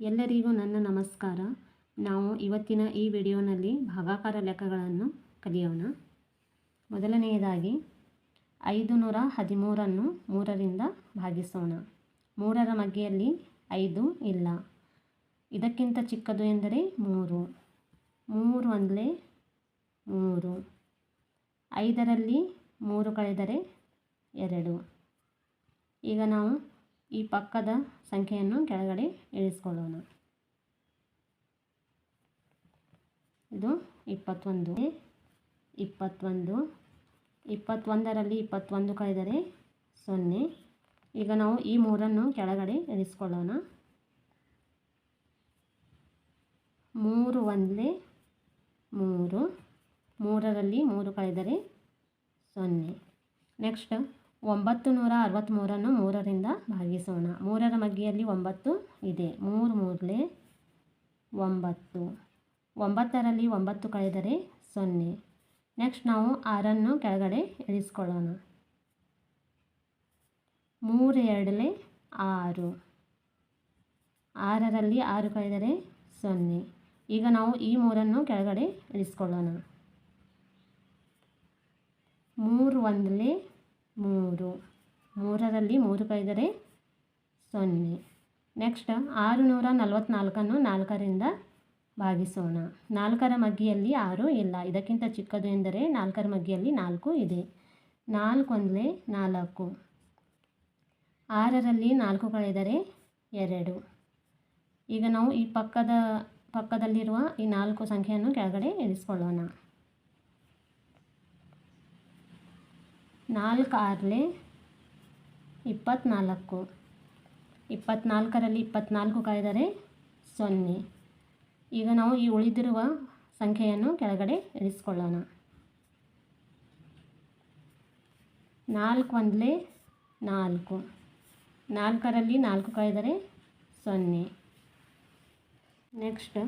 ಎಲ್ಲರಿಗೂ ನನ್ನ ನಮಸ್ಕಾರ. ನಾವು ಇವತ್ತಿನ ಈ ವಿಡಿಯೋನಲ್ಲಿ ಭಾಗಾಕಾರ ಲೆಕ್ಕಗಳನ್ನು ಕಲಿಯೋಣ. ಮೊದಲನೆಯದಾಗಿ ಐದು ನೂರ ಹದಿಮೂರನ್ನು ಮೂರರಿಂದ ಭಾಗಿಸೋಣ. ಮೂರರ ಮಗ್ಗೆಯಲ್ಲಿ ಐದು ಇಲ್ಲ. ಇದಕ್ಕಿಂತ ಚಿಕ್ಕದು ಎಂದರೆ ಮೂರು. ಮೂರು ಅಂದರೆ ಮೂರು. ಐದರಲ್ಲಿ ಮೂರು ಕಳೆದರೆ ಎರಡು. ಈಗ ನಾವು ಈ ಪಕ್ಕದ ಸಂಖ್ಯೆಯನ್ನು ಕೆಳಗಡೆ ಇಳಿಸ್ಕೊಳ್ಳೋಣ. ಇದು ಇಪ್ಪತ್ತೊಂದು ಇಪ್ಪತ್ತೊಂದು, ಇಪ್ಪತ್ತೊಂದರಲ್ಲಿ ಇಪ್ಪತ್ತೊಂದು ಕಳೆದರೆ ಸೊನ್ನೆ. ಈಗ ನಾವು ಈ ಮೂರನ್ನು ಕೆಳಗಡೆ ಇಳಿಸ್ಕೊಳ್ಳೋಣ. ಮೂರು ಒಂದೇ ಮೂರು, ಮೂರರಲ್ಲಿ ಮೂರು ಕಳೆದರೆ ಸೊನ್ನೆ. ನೆಕ್ಸ್ಟ್ ಒಂಬತ್ತು ನೂರ ಅರವತ್ತ್ಮೂರನ್ನು ಮೂರರಿಂದ ಭಾಗಿಸೋಣ. ಮೂರರ ಮಗ್ಗಿಯಲ್ಲಿ ಒಂಬತ್ತು ಇದೆ. ಮೂರು ಮೂರಲೆ ಒಂಬತ್ತು. ಒಂಬತ್ತರಲ್ಲಿ ಒಂಬತ್ತು ಕಳೆದರೆ ಸೊನ್ನೆ. ನೆಕ್ಸ್ಟ್ ನಾವು ಆರನ್ನು ಕೆಳಗಡೆ ಇಳಿಸ್ಕೊಳ್ಳೋಣ. ಮೂರು ಎರಡಲೆ ಆರು. ಆರರಲ್ಲಿ ಆರು ಕಳೆದರೆ ಸೊನ್ನೆ. ಈಗ ನಾವು ಈ ಮೂರನ್ನು ಕೆಳಗಡೆ ಇಳಿಸ್ಕೊಳ್ಳೋಣ. ಮೂರು ಒಂದಲೇ ಮೂರು. ಮೂರರಲ್ಲಿ ಮೂರು ಕೈದರೆ ಸೊನ್ನೆ. ನೆಕ್ಸ್ಟ್ ಆರು ನೂರ ನಲವತ್ತ್ನಾಲ್ಕನ್ನು ನಾಲ್ಕರಿಂದ ಭಾಗಿಸೋಣ. ನಾಲ್ಕರ ಮಗ್ಗಿಯಲ್ಲಿ ಆರು ಇಲ್ಲ. ಇದಕ್ಕಿಂತ ಚಿಕ್ಕದು ಎಂದರೆ ನಾಲ್ಕರ ಮಗ್ಗಿಯಲ್ಲಿ ನಾಲ್ಕು ಇದೆ. ನಾಲ್ಕು ಅಂದರೆ ನಾಲ್ಕು. ಆರರಲ್ಲಿ ನಾಲ್ಕು ಕಳೆದರೆ ಎರಡು. ಈಗ ನಾವು ಈ ಪಕ್ಕದ, ಪಕ್ಕದಲ್ಲಿರುವ ಈ ನಾಲ್ಕು ಸಂಖ್ಯೆಯನ್ನು ಕೆಳಗಡೆ ಇಳಿಸ್ಕೊಳ್ಳೋಣ. ನಾಲ್ಕು ಆರಲೆ ಇಪ್ಪತ್ತ್ನಾಲ್ಕು ಇಪ್ಪತ್ತ್ನಾಲ್ಕರಲ್ಲಿ ಇಪ್ಪತ್ತ್ನಾಲ್ಕು ಕಳೆದರೆ ಸೊನ್ನೆ. ಈಗ ನಾವು ಈ ಉಳಿದಿರುವ ಸಂಖ್ಯೆಯನ್ನು ಕೆಳಗಡೆ ಇಳಿಸ್ಕೊಳ್ಳೋಣ ನಾಲ್ಕು ಒಂದಲೇ ನಾಲ್ಕು. ನಾಲ್ಕರಲ್ಲಿ ನಾಲ್ಕು ಕಳೆದರೆ ಸೊನ್ನೆ. ನೆಕ್ಸ್ಟ್.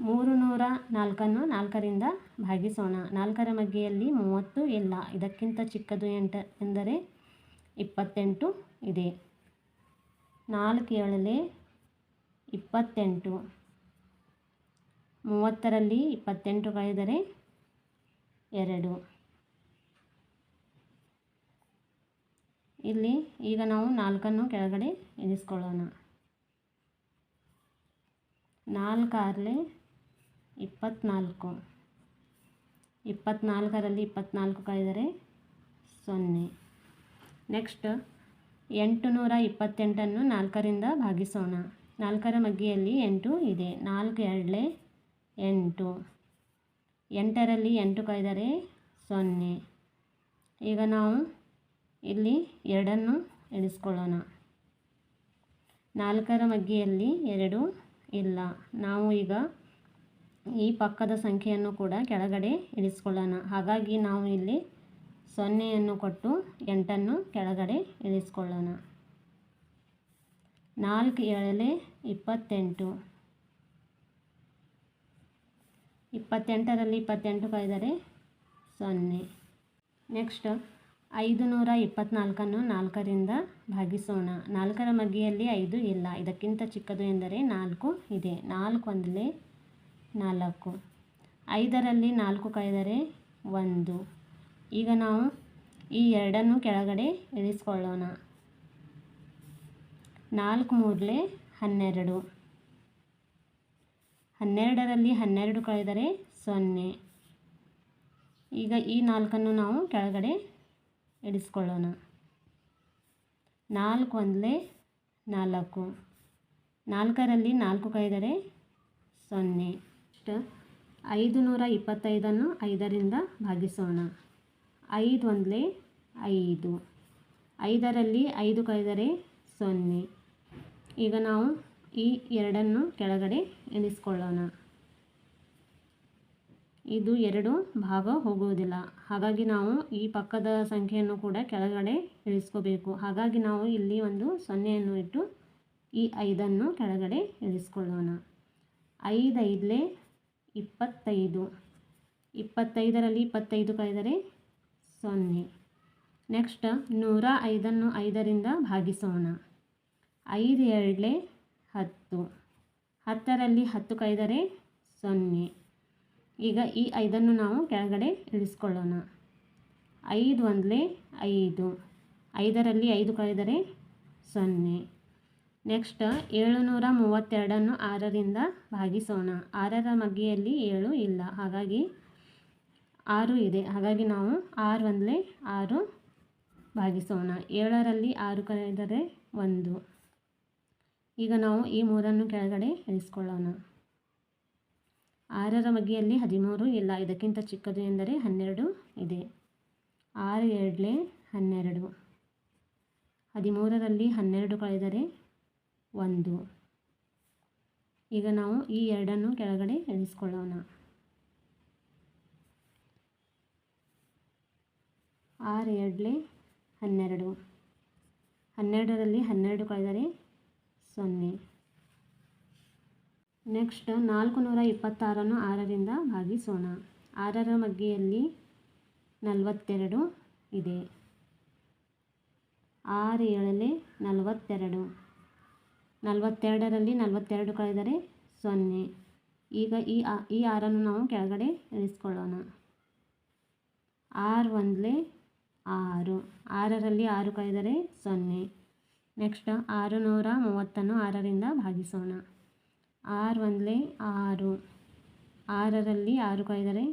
ಮೂರು ನೂರ ನಾಲ್ಕನ್ನು ನಾಲ್ಕರಿಂದ ಭಾಗಿಸೋಣ. ನಾಲ್ಕರ ಮಗ್ಗೆಯಲ್ಲಿ ಮೂವತ್ತು ಇಲ್ಲ. ಇದಕ್ಕಿಂತ ಚಿಕ್ಕದು ಎಂಟ ಎಂದರೆ ಇಪ್ಪತ್ತೆಂಟು ಇದೆ. ನಾಲ್ಕು ಏಳಲೆ ಇಪ್ಪತ್ತೆಂಟು. ಮೂವತ್ತರಲ್ಲಿ ಇಪ್ಪತ್ತೆಂಟು ಕಳೆದರೆ ಎರಡು. ಇಲ್ಲಿ ಈಗ ನಾವು ನಾಲ್ಕನ್ನು ಕೆಳಗಡೆ ಇಳಿಸ್ಕೊಳ್ಳೋಣ ನಾಲ್ಕಾರಲೆ ಇಪ್ಪತ್ತ್ನಾಲ್ಕು ಇಪ್ಪತ್ತ್ನಾಲ್ಕರಲ್ಲಿ ಇಪ್ಪತ್ತ್ನಾಲ್ಕು ಕಳೆದರೆ ಸೊನ್ನೆ. ನೆಕ್ಸ್ಟ್ ಎಂಟು ನೂರ ಇಪ್ಪತ್ತೆಂಟನ್ನು ನಾಲ್ಕರಿಂದ ಭಾಗಿಸೋಣ. ನಾಲ್ಕರ ಮಗ್ಗಿಯಲ್ಲಿ ಎಂಟು ಇದೆ. ನಾಲ್ಕು ಎರಡಲೆ ಎಂಟು. ಎಂಟರಲ್ಲಿ ಎಂಟು ಕಳೆದರೆ ಸೊನ್ನೆ. ಈಗ ನಾವು ಇಲ್ಲಿ ಎರಡನ್ನು ಎಣಿಸ್ಕೊಳ್ಳೋಣ. ನಾಲ್ಕರ ಮಗ್ಗಿಯಲ್ಲಿ ಎರಡು ಇಲ್ಲ. ನಾವು ಈಗ ಈ ಪಕ್ಕದ ಸಂಖ್ಯೆಯನ್ನು ಕೂಡ ಕೆಳಗಡೆ ಇಳಿಸ್ಕೊಳ್ಳೋಣ. ಹಾಗಾಗಿ ನಾವು ಇಲ್ಲಿ ಸೊನ್ನೆಯನ್ನು ಕೊಟ್ಟು ಎಂಟನ್ನು ಕೆಳಗಡೆ ಇಳಿಸ್ಕೊಳ್ಳೋಣ. ನಾಲ್ಕು ಏಳಲೆ ಇಪ್ಪತ್ತೆಂಟು. ಇಪ್ಪತ್ತೆಂಟರಲ್ಲಿ ಇಪ್ಪತ್ತೆಂಟು ಕಳೆದರೆ ಸೊನ್ನೆ. ನೆಕ್ಸ್ಟ್ ಐದು ನೂರ ಇಪ್ಪತ್ನಾಲ್ಕನ್ನು ನಾಲ್ಕರಿಂದ ಭಾಗಿಸೋಣ. ನಾಲ್ಕರ ಮಗ್ಗಿಯಲ್ಲಿ ಐದು ಇಲ್ಲ. ಇದಕ್ಕಿಂತ ಚಿಕ್ಕದು ಎಂದರೆ ನಾಲ್ಕು ಇದೆ. ನಾಲ್ಕು ಒಂದಲೇ ನಾಲ್ಕು. ಐದರಲ್ಲಿ ನಾಲ್ಕು ಕಳೆದರೆ ಒಂದು. ಈಗ ನಾವು ಈ ಎರಡನ್ನು ಕೆಳಗಡೆ ಇಳಿಸ್ಕೊಳ್ಳೋಣ. ನಾಲ್ಕು ಮೂರಲೆ ಹನ್ನೆರಡು. ಹನ್ನೆರಡರಲ್ಲಿ ಹನ್ನೆರಡು ಕಳೆದರೆ ಸೊನ್ನೆ. ಈಗ ಈ ನಾಲ್ಕನ್ನು ನಾವು ಕೆಳಗಡೆ ಇಳಿಸ್ಕೊಳ್ಳೋಣ. ನಾಲ್ಕು ಒಂದಲೇ ನಾಲ್ಕು. ನಾಲ್ಕರಲ್ಲಿ ನಾಲ್ಕು ಕಳೆದರೆ ಸೊನ್ನೆ. ಐದು ನೂರ ಇಪ್ಪತ್ತೈದನ್ನು ಐದರಿಂದ ಭಾಗಿಸೋಣ. ಐದು ಒಂದಲೇ ಐದು. ಐದರಲ್ಲಿ ಐದು ಕೈದರೆ ಸೊನ್ನೆ. ಈಗ ನಾವು ಈ ಎರಡನ್ನು ಕೆಳಗಡೆ ಎಣಿಸ್ಕೊಳ್ಳೋಣ ಇದು ಎರಡು ಭಾಗ ಹೋಗುವುದಿಲ್ಲ. ಹಾಗಾಗಿ ನಾವು ಈ ಪಕ್ಕದ ಸಂಖ್ಯೆಯನ್ನು ಕೂಡ ಕೆಳಗಡೆ ಇಳಿಸ್ಕೋಬೇಕು ಹಾಗಾಗಿ ನಾವು ಇಲ್ಲಿ ಒಂದು ಸೊನ್ನೆಯನ್ನು ಇಟ್ಟು ಈ ಐದನ್ನು ಕೆಳಗಡೆ ಇಳಿಸ್ಕೊಳ್ಳೋಣ ಐದು ಐದಲೇ ಇಪ್ಪತ್ತೈದು. ಇಪ್ಪತ್ತೈದರಲ್ಲಿ ಇಪ್ಪತ್ತೈದು ಕಳೆದರೆ ಸೊನ್ನೆ. ನೆಕ್ಸ್ಟ್ ನೂರ ಐದನ್ನು ಐದರಿಂದ ಭಾಗಿಸೋಣ. ಐದು ಎರಡಲೆ ಹತ್ತು. ಹತ್ತರಲ್ಲಿ ಹತ್ತು ಕೈದರೆ ಸೊನ್ನೆ. ಈಗ ಈ ಐದನ್ನು ನಾವು ಕೆಳಗಡೆ ಇಳಿಸ್ಕೊಳ್ಳೋಣ. ಐದು ಒಂದಲೇ ಐದು. ಐದರಲ್ಲಿ ಐದು ಕಳೆದರೆ ಸೊನ್ನೆ. ನೆಕ್ಸ್ಟ್ ಏಳುನೂರ ಮೂವತ್ತೆರಡನ್ನು ಆರರಿಂದ ಭಾಗಿಸೋಣ. ಆರರ ಮಗ್ಗಿಯಲ್ಲಿ ಏಳು ಇಲ್ಲ. ಹಾಗಾಗಿ ಆರು ಇದೆ. ಹಾಗಾಗಿ ನಾವು ಆರು ಒಂದಲೇ ಆರು ಭಾಗಿಸೋಣ. ಏಳರಲ್ಲಿ ಆರು ಕಳೆದರೆ ಒಂದು. ಈಗ ನಾವು ಈ ಮೂರನ್ನು ಕೆಳಗಡೆ ಇಳಿಸ್ಕೊಳ್ಳೋಣ. ಆರರ ಮಗ್ಗಿಯಲ್ಲಿ ಹದಿಮೂರು ಇಲ್ಲ. ಇದಕ್ಕಿಂತ ಚಿಕ್ಕದು ಎಂದರೆ ಹನ್ನೆರಡು ಇದೆ. ಆರು ಎರಡಲೇ ಹನ್ನೆರಡು. ಹದಿಮೂರರಲ್ಲಿ ಹನ್ನೆರಡು ಕಳೆದರೆ ಒಂದು. ಈಗ ನಾವು ಈ ಎರಡನ್ನು ಕೆಳಗಡೆ ಇಳಿಸ್ಕೊಳ್ಳೋಣ ಆರು ಎರಡಲೇ ಹನ್ನೆರಡು. ಹನ್ನೆರಡರಲ್ಲಿ ಹನ್ನೆರಡು ಕಳೆದರೆ ಸೊನ್ನೆ. ನೆಕ್ಸ್ಟ್ ನಾಲ್ಕು ನೂರ ಇಪ್ಪತ್ತಾರನ್ನು ಆರರಿಂದ ಭಾಗಿಸೋಣ. ಆರರ ಮಗ್ಗಿಯಲ್ಲಿ ನಲವತ್ತೆರಡು ಇದೆ. ಆರು ಏಳಲೆ ನಲವತ್ತೆರಡು. ನಲವತ್ತೆರಡರಲ್ಲಿ ನಲವತ್ತೆರಡು ಕಳೆದರೆ ಸೊನ್ನೆ. ಈಗ ಈ ಈ ಆರನ್ನು ನಾವು ಕೆಳಗಡೆ ಇಳಿಸ್ಕೊಳ್ಳೋಣ ಆರು ಒಂದಲೇ ಆರು. ಆರರಲ್ಲಿ ಆರು ಕಳೆದರೆ ಸೊನ್ನೆ. ನೆಕ್ಸ್ಟ್ ಆರು ನೂರ ಮೂವತ್ತನ್ನು ಆರರಿಂದ ಭಾಗಿಸೋಣ. ಆರು ಒಂದಲೇ ಆರು. ಆರರಲ್ಲಿ ಆರು ಕಳೆದರೆ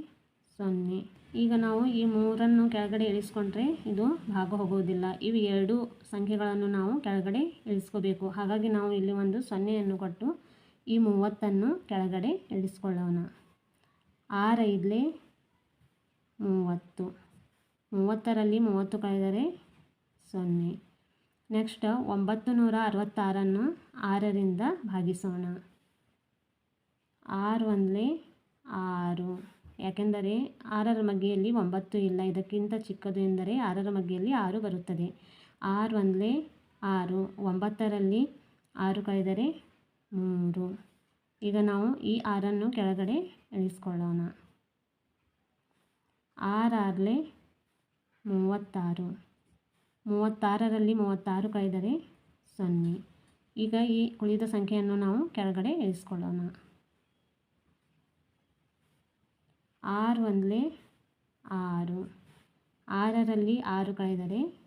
ಸೊನ್ನೆ. ಈಗ ನಾವು ಈ ಮೂರನ್ನು ಕೆಳಗಡೆ ಇಳಿಸ್ಕೊಂಡ್ರೆ ಇದು ಭಾಗ ಹೋಗೋದಿಲ್ಲ ಇವು ಎರಡು ಸಂಖ್ಯೆಗಳನ್ನು ನಾವು ಕೆಳಗಡೆ ಇಳಿಸ್ಕೋಬೇಕು. ಹಾಗಾಗಿ ನಾವು ಇಲ್ಲಿ ಒಂದು ಸೊನ್ನೆಯನ್ನು ಕೊಟ್ಟು ಈ ಮೂವತ್ತನ್ನು ಕೆಳಗಡೆ ಇಳಿಸ್ಕೊಳ್ಳೋಣ. ಆರೈದಲೇ ಮೂವತ್ತು. ಮೂವತ್ತರಲ್ಲಿ ಮೂವತ್ತು ಕಳೆದರೆ ಸೊನ್ನೆ. ನೆಕ್ಸ್ಟ್ ಒಂಬತ್ತು ನೂರ ಅರವತ್ತಾರನ್ನು ಆರರಿಂದ ಭಾಗಿಸೋಣ. ಆರು ಒಂದಲೇ ಆರು. ಯಾಕೆಂದರೆ ಆರರ ಮಗ್ಗೆಯಲ್ಲಿ ಒಂಬತ್ತು ಇಲ್ಲ. ಇದಕ್ಕಿಂತ ಚಿಕ್ಕದು ಎಂದರೆ ಆರರ ಮಗ್ಗೆಯಲ್ಲಿ ಆರು ಬರುತ್ತದೆ. ಆರು ಒಂದಲೇ ಆರು, ಒಂಬತ್ತರಲ್ಲಿ ಆರು ಕಳೆದರೆ ಮೂರು. ಈಗ ನಾವು ಈ ಆರನ್ನು ಕೆಳಗಡೆ ಇಳಿಸ್ಕೊಳ್ಳೋಣ. ಆರಲ್ಲಿ ಮೂವತ್ತಾರು. ಮೂವತ್ತಾರರಲ್ಲಿ ಮೂವತ್ತಾರು ಕಳೆದರೆ ಸೊನ್ನೆ. ಈಗ ಈ ಉಳಿದ ಸಂಖ್ಯೆಯನ್ನು ನಾವು ಕೆಳಗಡೆ ಇಳಿಸ್ಕೊಳ್ಳೋಣ. ಆರು ಒಂದಲೇ ಆರು. ಆರರಲ್ಲಿ ಆರು ಕಳೆದರೆ